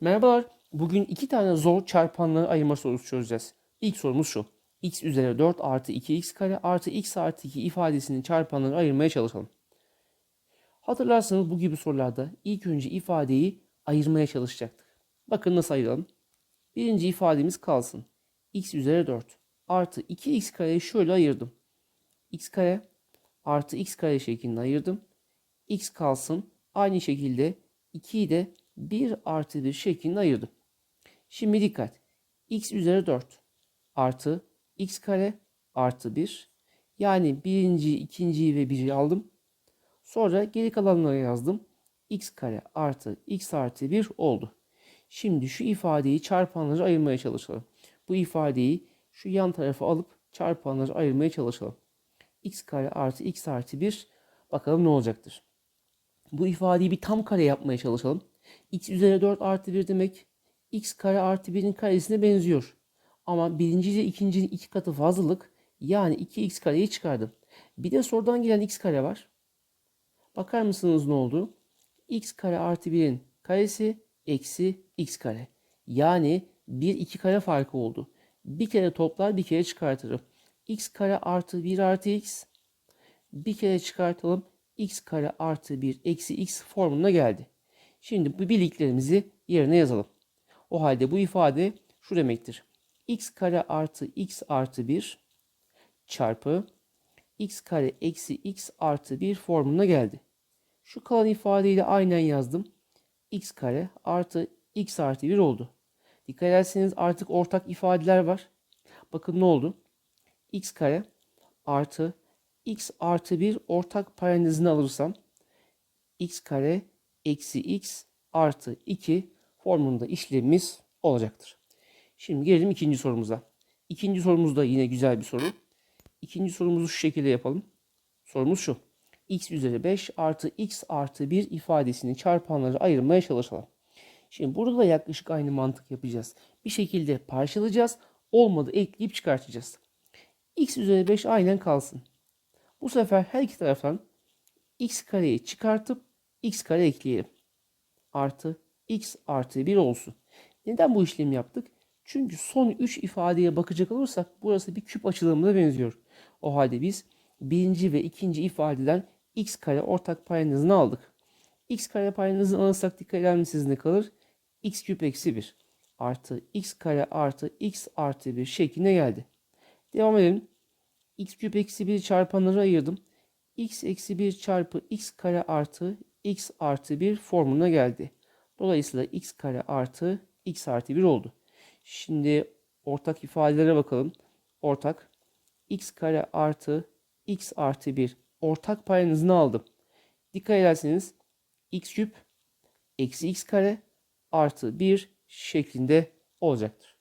Merhabalar. Bugün iki tane zor çarpanları ayırma sorusu çözeceğiz. İlk sorumuz şu. x üzeri 4 artı 2x kare artı x artı 2 ifadesinin çarpanlarını ayırmaya çalışalım. Hatırlarsanız bu gibi sorularda ilk önce ifadeyi ayırmaya çalışacaktık. Bakın nasıl ayıralım. Birinci ifademiz kalsın. x üzeri 4 artı 2x kareyi şöyle ayırdım. x kare artı x kare şeklinde ayırdım. x kalsın. Aynı şekilde 2'yi de 1 artı 1 şeklinde ayırdım. Şimdi dikkat. x üzeri 4 artı x kare artı 1. Yani birinci, ikinciyi ve biri aldım. Sonra geri kalanları yazdım. x kare artı x artı 1 oldu. Şimdi şu ifadeyi çarpanları ayırmaya çalışalım. Bu ifadeyi şu yan tarafa alıp çarpanları ayırmaya çalışalım. x kare artı x artı 1 bakalım ne olacaktır. Bu ifadeyi bir tam kare yapmaya çalışalım. X üzeri 4 artı 1 demek x kare artı 1'in karesine benziyor. Ama birinci ile ikincinin iki katı fazlalık yani 2x kareyi çıkardım. Bir de sorudan gelen x kare var. Bakar mısınız ne oldu? x kare artı 1'in karesi eksi x kare. Yani 1 2 kare farkı oldu. Bir kere toplar bir kere çıkartırım. x kare artı 1 artı x. Bir kere çıkartalım. x kare artı 1 eksi x formuna geldi. Şimdi bu birliklerimizi yerine yazalım. O halde bu ifade şu demektir. x kare artı x artı 1 çarpı x kare eksi x artı 1 formuna geldi. Şu kalan ifadeyi de aynen yazdım. x kare artı x artı 1 oldu. Dikkat ederseniz artık ortak ifadeler var. Bakın ne oldu? x kare artı x artı 1 ortak parantezini alırsam x kare eksi x artı 2 formunda işlemimiz olacaktır. Şimdi gelelim ikinci sorumuza. İkinci sorumuz da yine güzel bir soru. İkinci sorumuzu şu şekilde yapalım. Sorumuz şu. x üzeri 5 artı x artı 1 ifadesini çarpanları ayırmaya çalışalım. Şimdi burada da yaklaşık aynı mantık yapacağız. Bir şekilde parçalayacağız. Olmadı ekleyip çıkartacağız. x üzeri 5 aynen kalsın. Bu sefer her iki taraftan x kareyi çıkartıp x kare ekleyelim. Artı x artı 1 olsun. Neden bu işlemi yaptık? Çünkü son 3 ifadeye bakacak olursak burası bir küp açılımına benziyor. O halde biz birinci ve ikinci ifadeden x kare ortak paydasını aldık. x kare paydasını alırsak dikkat eder misiniz ne kalır? x küp eksi 1 artı x kare artı x artı 1 şeklinde geldi. Devam edelim. x küp eksi 1 çarpanları ayırdım. x eksi 1 çarpı x kare artı x artı 1 formuna geldi. Dolayısıyla x kare artı x artı 1 oldu. Şimdi ortak ifadelere bakalım. Ortak x kare artı x artı 1 ortak payanızını aldım. Dikkat ederseniz x küp eksi x kare artı 1 şeklinde olacaktır.